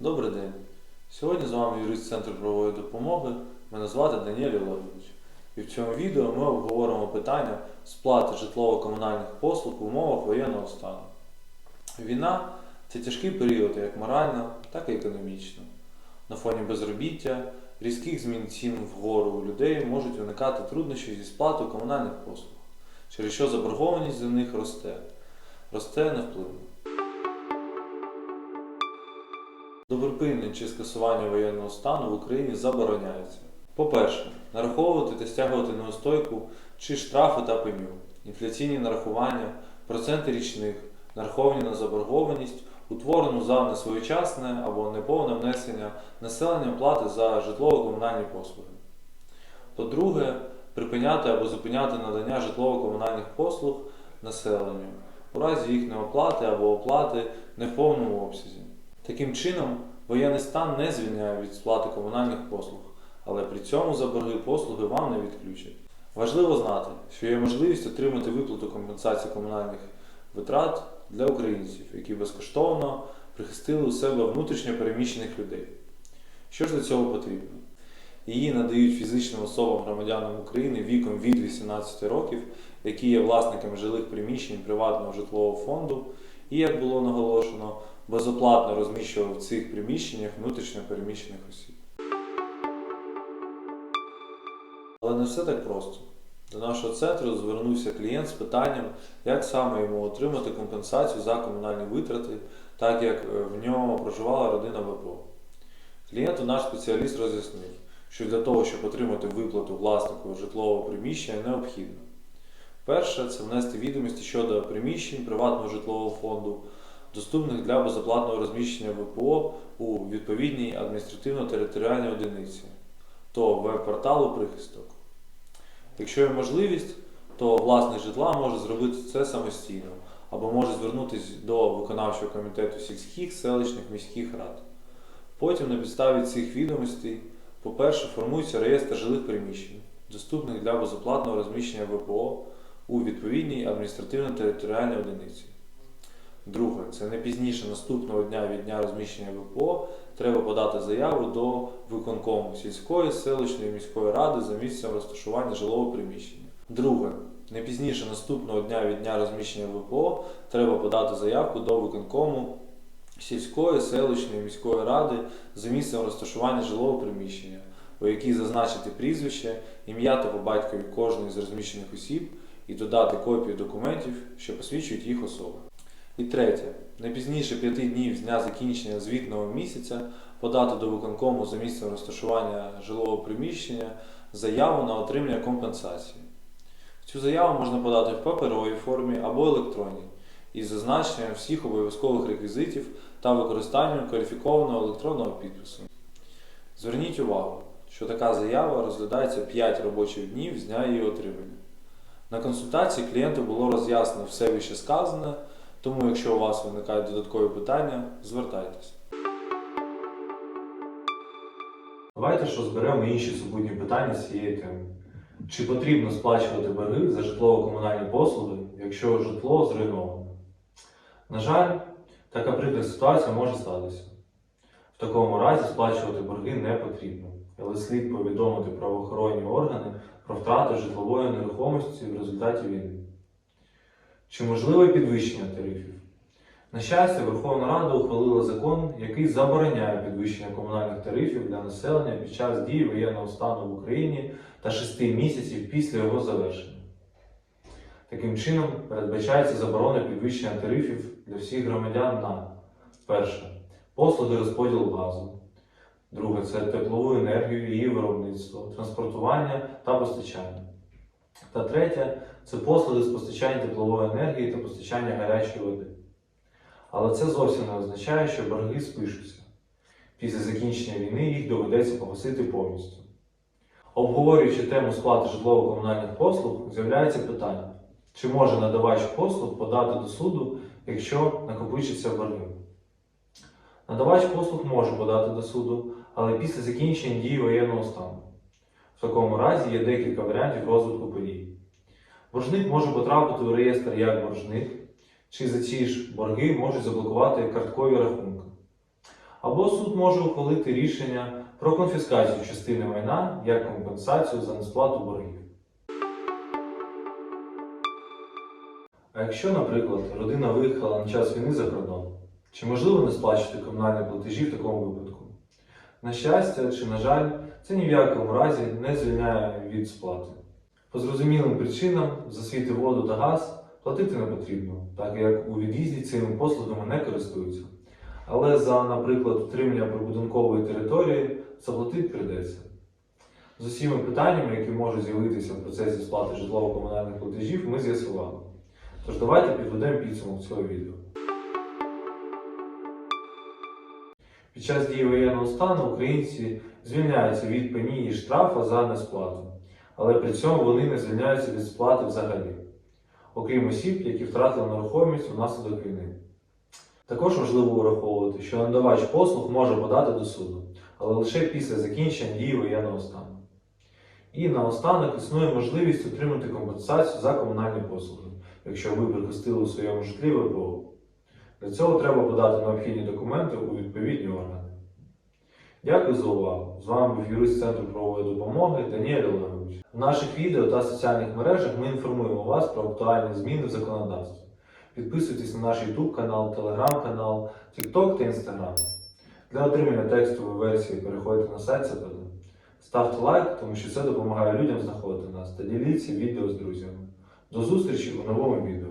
Добрий день. Сьогодні з вами юрист Центру правової допомоги. Мене звати Даніель Олегович. І в цьому відео ми обговоримо питання сплати житлово-комунальних послуг в умовах воєнного стану. Війна це тяжкий період як морально, так і економічно. На фоні безробіття, різких змін цін вгору у людей можуть виникати труднощі зі сплатою комунальних послуг, через що заборгованість за них росте, росте невпливно. До припинення чи скасування воєнного стану в Україні забороняється. По-перше, нараховувати та стягувати неустойку чи штрафи та пеню, інфляційні нарахування, проценти річних, нараховані на заборгованість, утворену за несвоєчасне або неповне внесення населення плати за житлово-комунальні послуги. По-друге, припиняти або зупиняти надання житлово-комунальних послуг населенню у разі їх неоплати або оплати не в повному обсязі. Таким чином, воєнний стан не звільняє від сплати комунальних послуг, але при цьому за борги послуги вам не відключать. Важливо знати, що є можливість отримати виплату компенсації комунальних витрат для українців, які безкоштовно прихистили у себе внутрішньо переміщених людей. Що ж для цього потрібно? Її надають фізичним особам громадянам України віком від 18 років, які є власниками жилих приміщень приватного житлового фонду, і, як було наголошено, безоплатно розміщував в цих приміщеннях внутрішньо переміщених осіб. Але не все так просто. До нашого центру звернувся клієнт з питанням, як саме йому отримати компенсацію за комунальні витрати, так як е, в ньому проживала родина ВПО. Клієнту наш спеціаліст роз'яснив, що для того, щоб отримати виплату власнику житлового приміщення, необхідно. Перше це внести відомості щодо приміщень приватного житлового фонду, доступних для безоплатного розміщення ВПО у відповідній адміністративно-територіальній одиниці, то веб-порталу прихисток. Якщо є можливість, то власник житла може зробити це самостійно або може звернутися до виконавчого комітету сільських, селищних, міських рад. Потім на підставі цих відомостей, по-перше, формується реєстр жилих приміщень, доступних для безоплатного розміщення ВПО у відповідній адміністративно-територіальній одиниці. Друге, це не пізніше наступного дня від дня розміщення ВПО треба подати заяву до виконкому сільської, селищної міської ради за місцем розташування жилого приміщення. Друге, не пізніше наступного дня від дня розміщення ВПО треба подати заявку до виконкому сільської, селищної міської ради за місцем розташування жилого приміщення, у якій зазначити прізвище, ім'я та по батькові кожної з розміщених осіб і додати копію документів, що посвідчують їх особи. І третє, не пізніше п'яти днів з дня закінчення звітного місяця подати до виконкому за місцем розташування жилого приміщення заяву на отримання компенсації. Цю заяву можна подати в паперовій формі або електронній із зазначенням всіх обов'язкових реквізитів та використанням кваліфікованого електронного підпису. Зверніть увагу, що така заява розглядається 5 робочих днів з дня її отримання. На консультації клієнту було роз'яснено все вище сказане, тому якщо у вас виникають додаткові питання, звертайтеся. Давайте ж розберемо інші супутні питання з цієї теми. Чи потрібно сплачувати борги за житлово-комунальні послуги, якщо житло зруйноване? На жаль, така прикра ситуація може статися. В такому разі сплачувати борги не потрібно, але слід повідомити правоохоронні органи про втрату житлової нерухомості в результаті війни. Чи можливе підвищення тарифів? На щастя, Верховна Рада ухвалила закон, який забороняє підвищення комунальних тарифів для населення під час дії воєнного стану в Україні та 6 місяців після його завершення. Таким чином, передбачається заборона підвищення тарифів для всіх громадян на перше послуги розподілу газу, друге це теплову енергію, її виробництво, транспортування та постачання. Та третє це послуги з постачання теплової енергії та постачання гарячої води. Але це зовсім не означає, що борги спишуться. Після закінчення війни їх доведеться погасити повністю. Обговорюючи тему сплати житлово-комунальних послуг, з'являється питання, чи може надавач послуг подати до суду, якщо накопичаться борги. Надавач послуг може подати до суду, але після закінчення дії воєнного стану. В такому разі є декілька варіантів розвитку подій. Боржник може потрапити у реєстр як боржник, чи за ці ж борги можуть заблокувати карткові рахунки. або суд може ухвалити рішення про конфіскацію частини майна як компенсацію за несплату боргів. А якщо, наприклад, родина виїхала на час війни за кордон, чи можливо не сплачувати комунальні платежі в такому випадку? На щастя чи на жаль, це ні в якому разі не звільняє від сплати. По зрозумілим причинам за світ і воду та газ платити не потрібно, так як у від'їзді цими послугами не користуються. Але за, наприклад, утримання прибудинкової території заплатити прийдеться. З усіма питаннями, які можуть з'явитися в процесі сплати житлово-комунальних платежів, ми з'ясували. Тож давайте підведемо підсумок цього відео. Під час дії воєнного стану українці звільняються від пені і штрафа за несплату, але при цьому вони не звільняються від сплати взагалі, окрім осіб, які втратили нерухомість внаслідок війни. Також важливо враховувати, що надавач послуг може подати до суду, але лише після закінчення дії воєнного стану. І наостанок існує можливість отримати компенсацію за комунальні послуги, якщо ви припустили у своєму житлі ВПО. Для цього треба подати необхідні документи у відповідні органи. Дякую за увагу! З вами був юрист Центру правової допомоги Даніель Олегович. В наших відео та соціальних мережах ми інформуємо вас про актуальні зміни в законодавстві. Підписуйтесь на наш YouTube канал, Telegram канал, TikTok та Instagram. Для отримання текстової версії переходьте на сайт ЦПД. Ставте лайк, тому що це допомагає людям знаходити нас та діліться відео з друзями. До зустрічі у новому відео.